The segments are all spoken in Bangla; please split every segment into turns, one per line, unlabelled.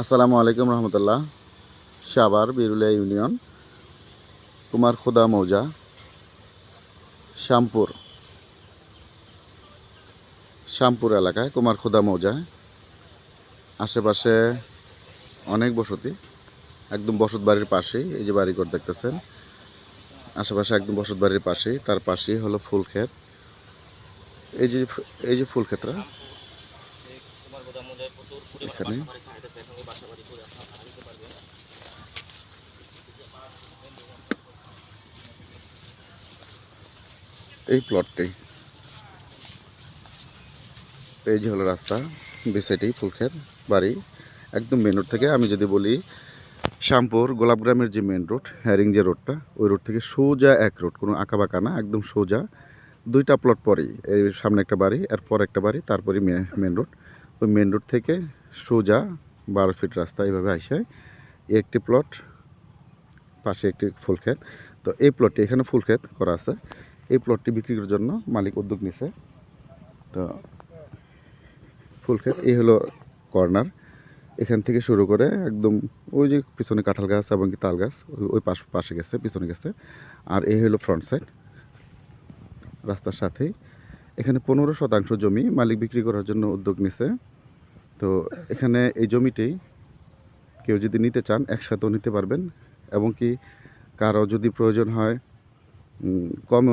আসসালামু আলাইকুম রহমতুল্লাহ। সাবার বিরুলিয়া ইউনিয়ন, কুমার খোদা মৌজা, শ্যামপুর। শ্যামপুর এলাকায় কুমার খোদা মৌজায় আশেপাশে অনেক বসতি, একদম বসত বাড়ির পাশেই, এই যে বাড়িঘর দেখতেছেন। আশেপাশে একদম বসত বাড়ির পাশেই, তার পাশেই হলো ফুল ক্ষেত। এই যে এই যে ফুল ক্ষেতরা এখানে?
এই
প্লটটি এই যে হলো রাস্তা বিসাইডি ফুলক্ষেত বাড়ি। একদম মেন রোড থেকে আমি যদি বলি শ্যামপুর গোলাপগ্রামের যে মেন রোড হ্যারিং যে রোডটা ওই রোড থেকে সোজা এক রোড কোনো আঁকা বাঁকা না একদম সোজা। দুইটা প্লট পরেই এই সামনে একটা বাড়ি এরপর একটা বাড়ি তারপরে মেন রোড ওই মেন রোড থেকে সোজা বারো ফিট রাস্তা এইভাবে আইসায় একটি প্লট পাশে একটি ফুলক্ষেত তো এই প্লটটি এখানে ফুল ফুলক্ষেত করা আছে। এই প্লটটি বিক্রি করার জন্য মালিক উদ্যোগ নিছে। তো ফুল ফুলক্ষেত এই হলো কর্নার এখান থেকে শুরু করে একদম ওই যে পিছনে কাঁঠাল গাছ এবং কি তাল গাছ, ওই পাশ পাশে গেছে, পিছনে গেছে। আর এই হলো ফ্রন্ট সাইড রাস্তার সাথেই এখানে পনেরো শতাংশ জমি মালিক বিক্রি করার জন্য উদ্যোগ নিছে। তো এখানে এই জমিটি কেউ যদি নিতে চান, একসাথেও নিতে পারবেন এবং কি কারও যদি প্রয়োজন হয়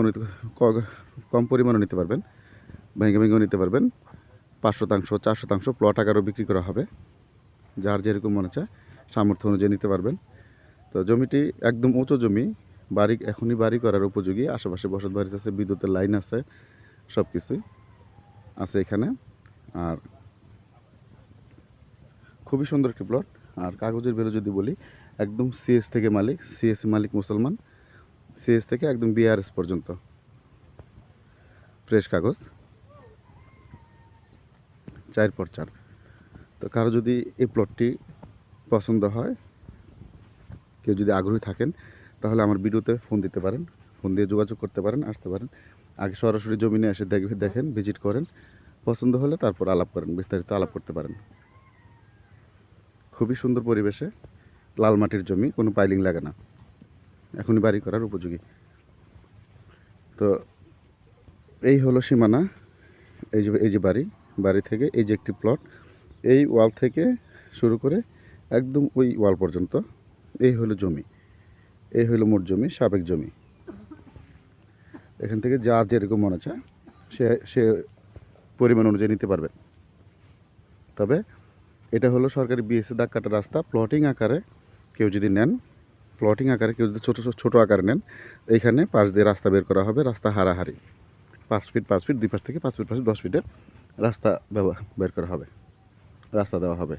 নিতে কম পরিমাণও নিতে পারবেন, ভেঙে ভেঙেও নিতে পারবেন। পাঁচ শতাংশ, চার শতাংশ প্লট আকারও বিক্রি করা হবে। যার যেরকম মনে চায়, সামর্থ্য অনুযায়ী নিতে পারবেন। তো জমিটি একদম উঁচু জমি, বাড়ি, এখনই বাড়ি করার উপযোগী। আশেপাশে বসত বাড়ি আছে, বিদ্যুতের লাইন আছে। সব কিছুই আছে এখানে। আর খুবই সুন্দর একটি প্লট আর কাগজের বেরো যদি বলি, একদম সিএস থেকে মালিক সিএস মালিক মুসলমান সিএস থেকে একদম বিআরএস পর্যন্ত। ফ্রেশ কাগজ। চার পর চার। তো কারও যদি এই প্লটটি পছন্দ হয়, কেউ যদি আগ্রহী থাকেন তাহলে আমার ভিডিওতে ফোন দিতে পারেন। ফোন দিয়ে যোগাযোগ করতে পারেন, আসতে পারেন। আগে সরাসরি জমিনে এসে দেখ দেখেন ভিজিট করেন। পছন্দ হলে তারপর আলাপ করেন, বিস্তারিত আলাপ করতে পারেন। খুবই সুন্দর পরিবেশে লাল মাটির জমি, কোনো পাইলিং লাগে না। এখনই বাড়ি করার উপযোগী। তো এই হলো সীমানা, এই যে এই যে বাড়ি বাড়ি থেকে এই যে একটি প্লট এই ওয়াল থেকে শুরু করে একদম ওই ওয়াল পর্যন্ত, এই হলো জমি। এই হলো মোট জমি, সাবেক জমি। এখান থেকে যার যেরকম মনে চায় সে সে পরিমাণ অনুযায়ী নিতে পারবে। তবে এটা হলো সরকারি বিএসসি দাগ কাটা রাস্তা প্লটিং আকারে কেউ যদি নেন প্লটিং আকারে কেউ যদি ছোটো ছোটো আকারে নেন, এইখানে পাশ দিয়ে রাস্তা বের করা হবে, রাস্তা হারাহারি। পাঁচ ফিট পাঁচ ফিট দুই পাশ থেকে পাঁচ ফিট পাঁচ ফিট দশ ফিটের রাস্তা ব্যবহার বের করা হবে, রাস্তা দেওয়া হবে।